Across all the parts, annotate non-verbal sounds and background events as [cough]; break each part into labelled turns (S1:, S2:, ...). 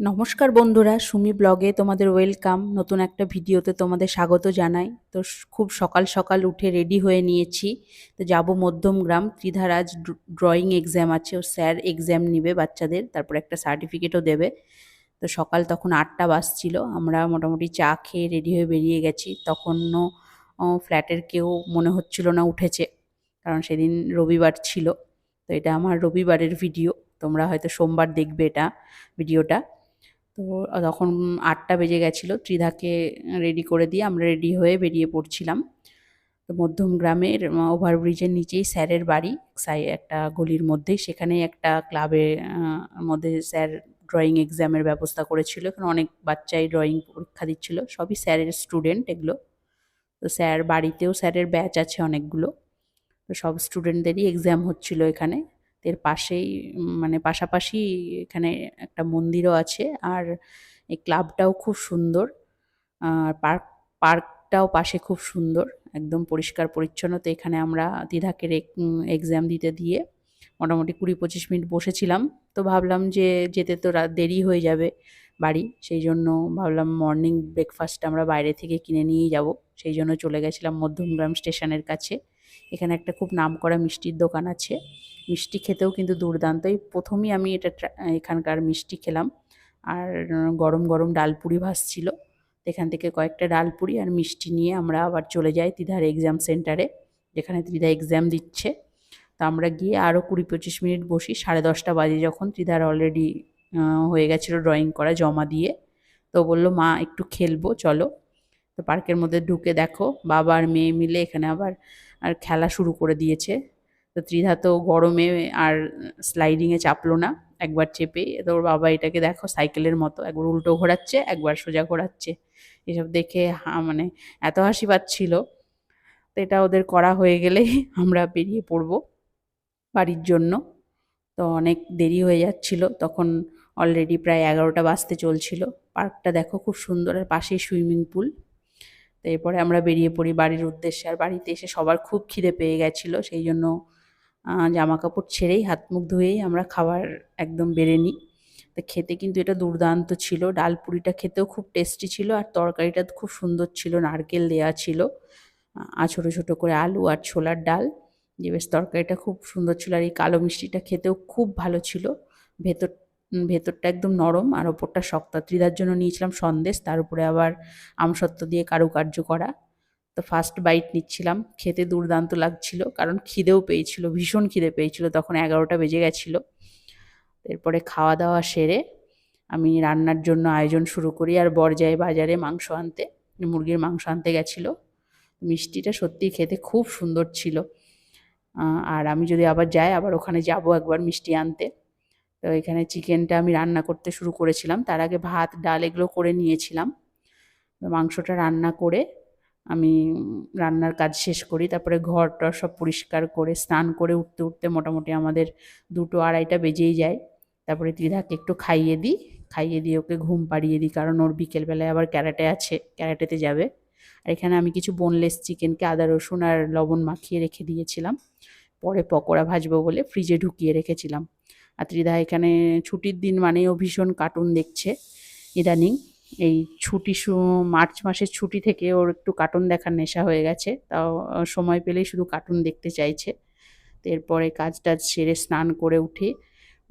S1: নমস্কার বন্ধুরা, সুমি ব্লগে তোমাদের ওয়েলকাম। নতুন একটা ভিডিওতে তোমাদের স্বাগত জানাই। তো খুব সকাল সকাল উঠে রেডি হয়ে নিয়েছি। তো যাব মধ্যমগ্রাম ত্রিধার আজ ড্রয়িং এক্সাম আছে। ও স্যার এক্সাম নিবে বাচ্চাদের, তারপর একটা সার্টিফিকেটও দেবে। তো সকাল তখন আটটা বাজছিল, আমরা মোটামুটি চা খেয়ে রেডি হয়ে বেরিয়ে গেছি। তখনও ফ্ল্যাটের কেউ মনে হচ্ছিল না উঠেছে, কারণ সেদিন রবিবার ছিল। তো এটা আমার রবিবারের ভিডিও, তোমরা হয়তো সোমবার দেখবে এটা ভিডিওটা। তো তখন আটটা বেজে গেছিল, ত্রিধাকে রেডি করে দিয়ে আমরা রেডি হয়ে বেরিয়ে পড়ছিলাম। তো মধ্যম গ্রামের ওভারব্রিজের নিচেই স্যারের বাড়ি, সাই, একটা গলির মধ্যেই। সেখানেই একটা ক্লাবের মধ্যে স্যার ড্রয়িং এক্সামের ব্যবস্থা করেছিল। এখানে অনেক বাচ্চাই ড্রয়িং পরীক্ষা দিচ্ছিল। সবই স্যারের স্টুডেন্ট এগুলো। তো স্যার বাড়িতেও স্যারের ব্যাচ আছে অনেকগুলো। তো সব স্টুডেন্টদেরই এক্সাম হচ্ছিল এখানে। এর পাশেই মানে পাশাপাশি এখানে একটা মন্দিরও আছে। আর এই ক্লাবটাও খুব সুন্দর। আর পার্ক, পার্কটাও পাশে খুব সুন্দর। একদম পরিষ্কার পরিচ্ছন্ন। তো এখানে আমরা দ্বিধাকে এক্সাম দিতে দিয়ে মোটামুটি কুড়ি পঁচিশ মিনিট বসেছিলাম। তো ভাবলাম যে যেতে তো দেরি হয়ে যাবে বাড়ি। সেই জন্য ভাবলাম মর্নিং ব্রেকফাস্ট আমরা বাইরে থেকে কিনে নিয়েই যাব। সেই জন্য চলে গেছিলাম মধ্যমগ্রাম স্টেশনের কাছে। এখানে একটা খুব নামকরা মিষ্টির দোকান আছে। মিষ্টি খেতেও কিন্তু দুর্দান্ত এই প্রথমেই আমি এটা এখানকার মিষ্টি খেলাম। আর গরম গরম ডালপুরি ভাসছিল এখান থেকে কয়েকটা ডালপুরি আর মিষ্টি নিয়ে আমরা আবার চলে যাই তিধার এক্সাম সেন্টারে যেখানে ত্রিধা এক্সাম দিচ্ছে। তো আমরা গিয়ে আরও কুড়ি পঁচিশ মিনিট বসি। সাড়ে দশটা বাজে যখন ত্রিধার অলরেডি হয়ে গেছিল ড্রয়িং করা জমা দিয়ে। তো বলল, মা, একটু খেলব, চলো। তো পার্কের মধ্যে ঢুকে দেখো, বাবা আর মেয়ে মিলে এখানে আবার, আর খেলা শুরু করে দিয়েছে। তো ত্রিধা তো গরমে আর স্লাইডিংয়ে চাপলো না, একবার চেপে। তো ওর বাবা এটাকে দেখো সাইকেলের মতো, একবার উল্টো ঘোরাচ্ছে, একবার সোজা ঘোরাচ্ছে। এসব দেখে মানে এত হাসি পাচ্ছিল। তো এটা ওদের করা হয়ে গেলেই [laughs] আমরা বেরিয়ে পড়ব বাড়ির জন্য। তো অনেক দেরি হয়ে যাচ্ছিল, তখন অলরেডি প্রায় এগারোটা বাজতে চলছিল। পার্কটা দেখো খুব সুন্দর, আর পাশেই সুইমিং পুল। তো এরপরে আমরা বেরিয়ে পড়ি বাড়ির উদ্দেশ্যে, আর বাড়িতে এসে সবার খুব খিদে পেয়ে গেছিল, সেই জন্য জামা কাপড় ছেড়েই, হাত মুখ ধুয়েই আমরা খাবার একদম বেড়ে নিই। তো খেতে কিন্তু এটা দুর্দান্ত ছিল। ডাল পুরিটা খেতেও খুব টেস্টি ছিল আর তরকারিটা খুব সুন্দর ছিল, নারকেল দেওয়া ছিল। আর ছোটো ছোটো করে আলু আর ছোলার ডাল। যে বেশ তরকারিটা খুব সুন্দর ছিল আর এই কালো মিষ্টিটা খেতেও খুব ভালো ছিল। ভেতর ভেতরটা একদম নরম আর ওপরটা শক্ত। ত্রিদার জন্য নিয়েছিলাম সন্দেশ, তার উপরে আবার আমসত্ত্ব দিয়ে কারুকার্য করা। তো ফার্স্ট বাইট নিচ্ছিলাম। খেতে দুর্দান্ত লাগছিল, কারণ খিদেও পেয়েছিল, ভীষণ খিদে পেয়েছিল। তখন এগারোটা বেজে গেছিল। এরপরে খাওয়া দাওয়া সেরে আমি রান্নার জন্য আয়োজন শুরু করি আর বর যায় বাজারে মাংস আনতে, মুরগির মাংস আনতে গেছিল। মিষ্টিটা সত্যিই খেতে খুব সুন্দর ছিল। আর আমি যদি আবার যাই, আবার ওখানে যাব একবার মিষ্টি আনতে। তো এখানে চিকেনটা আমি রান্না করতে শুরু করেছিলাম। তার আগে ভাত, ডাল এগুলো করে নিয়েছিলাম। মাংসটা রান্না করে আমি রান্নার কাজ শেষ করি, তারপরে ঘর টর সব পরিষ্কার করে, স্নান করে উঠতে উঠতে মোটামুটি আমাদের দুটো আড়াইটা বেজেই যায়। তারপরে ত্রিধাকে একটু খাইয়ে দিই, খাইয়ে দিয়ে ওকে ঘুম পাড়িয়ে দিই, কারণ ওর বিকেলবেলায় আবার ক্যারাটে আছে, ক্যারাটেতে যাবে। আর এখানে আমি কিছু বোনলেস চিকেনকে আদা, রসুন আর লবণ মাখিয়ে রেখে দিয়েছিলাম। পরে পকোড়া ভাজবো বলে ফ্রিজে ঢুকিয়ে রেখেছিলাম। আর ত্রিধা এখানে ছুটির দিন মানেই ও ভীষণ কার্টুন দেখছে, ইদানিং। এই ছুটি মার্চ মাসের ছুটি থেকে ওর একটু কার্টুন দেখার নেশা হয়ে গেছে। তাও সময় পেলেই শুধু কার্টুন দেখতে চাইছে। এরপরে কাজ টাজ সেরে স্নান করে উঠে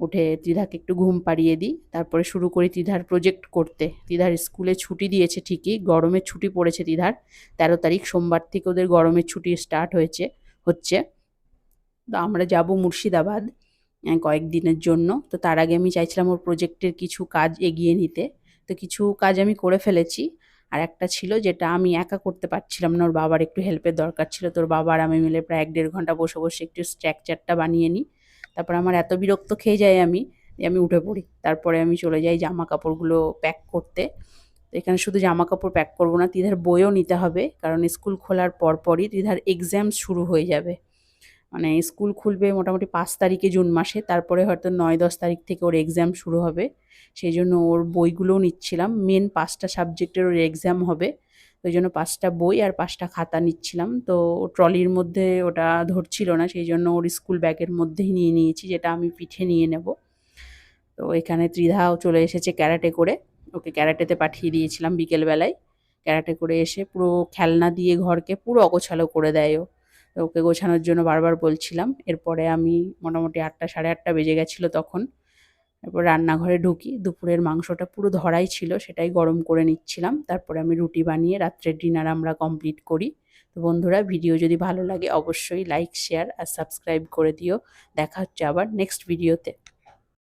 S1: উঠে ত্রিধাকে একটু ঘুম পাড়িয়ে দিই। তারপরে শুরু করি ত্রিধার প্রজেক্ট করতে। ত্রিধার স্কুলে ছুটি দিয়েছে ঠিকই গরমের ছুটি পড়েছে ত্রিধার তেরো তারিখ সোমবার থেকে ওদের গরমের ছুটি স্টার্ট হয়েছে, হচ্ছে। তো আমরা যাব মুর্শিদাবাদ কয়েকদিনের জন্য। তো তার আগে আমি চাইছিলাম ওর প্রজেক্টের কিছু কাজ এগিয়ে নিতে। তো কিছু কাজ আমি করে ফেলেছি। আর একটা ছিল যেটা আমি একা করতে পারছিলাম না, ওর বাবার একটু হেল্পের দরকার ছিল। তোর বাবার আমি মিলে প্রায় এক দেড় ঘণ্টা বসে বসে একটু স্ট্রাকচারটা বানিয়ে নিই। তারপর আমার এত বিরক্ত খেয়ে যাই আমি আমি উঠে পড়ি। তারপরে আমি চলে যাই জামা কাপড়গুলো প্যাক করতে। তো এখানে শুধু জামা কাপড় প্যাক করব না, তিধার বইও নিতে হবে। কারণ স্কুল খোলার পরপরই তিধার এক্সাম শুরু হয়ে যাবে। মানে স্কুল খুলবে মোটামুটি পাঁচ তারিখে জুন মাসে, তারপরে হয়তো নয়, দশ তারিখ থেকে ওর এক্সাম শুরু হবে। সেই জন্য ওর বইগুলোও নিচ্ছিলাম। মেন পাঁচটা সাবজেক্টের ওর এক্সাম হবে। ওই জন্য পাঁচটা বই আর পাঁচটা খাতা নিচ্ছিলাম। তো ট্রলির মধ্যে ওটা ধরছিল না সেই জন্য ওর স্কুল ব্যাগের মধ্যেই নিয়ে নিয়েছি, যেটা আমি পিঠে নিয়ে নেব। তো এখানে ত্রিধাও চলে এসেছে ক্যারাটে করে। ওকে ক্যারাটেতে পাঠিয়ে দিয়েছিলাম বিকেলবেলায়। ক্যারাটে করে এসে পুরো খেলনা দিয়ে ঘরকে পুরো অগোছালো করে দেয় ও। ওকে গোছানোর জন্য বারবার বলছিলাম। এরপরে আমি মোটামুটি আটটা, সাড়ে আটটা বেজে গেছিল তখন। এরপর রান্নাঘরে ঢুকি, দুপুরের মাংসটা পুরো ধরাই ছিল, সেটাই গরম করে নিচ্ছিলাম। তারপরে আমি রুটি বানিয়ে রাত্রের ডিনার আমরা কমপ্লিট করি। তো বন্ধুরা, ভিডিও যদি ভালো লাগে, অবশ্যই লাইক, শেয়ার আর সাবস্ক্রাইব করে দিও। দেখা হচ্ছে আবার নেক্সট ভিডিওতে।